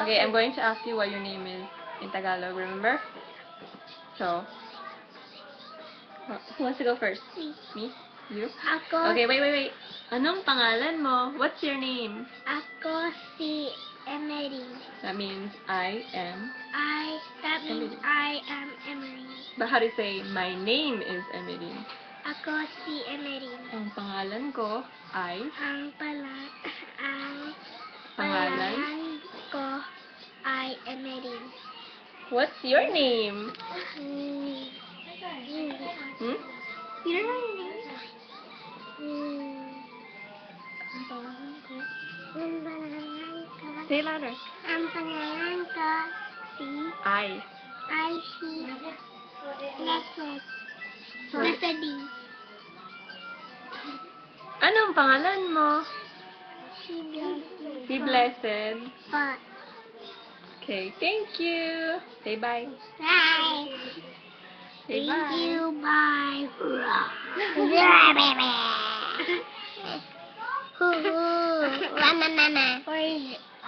Okay, I'm going to ask you what your name is in Tagalog, remember? So, who wants to go first? Me. Me? You? Ako, Okay, wait, wait, wait. Anong pangalan mo? What's your name? ako si Emery. That means I am. I, that means Emery. I am Emery. But how do you say, my name is Emily? Ako si Emery. Ang pangalan ko ay, Ang pala, What's your name? Hmm. You don't know your name? Ang pangalan ko. Ang pangalan ko. Say louder. Ang pangalan ko si I. I si Blessed. Blessed D. Anong pangalan mo? Si Blessed. Si Blessed. Pa. Okay, thank you. Say bye. Bye. Say Thank bye. you. Bye. Yeah, baby. Hoo hoo. Mama, mama. Where is it?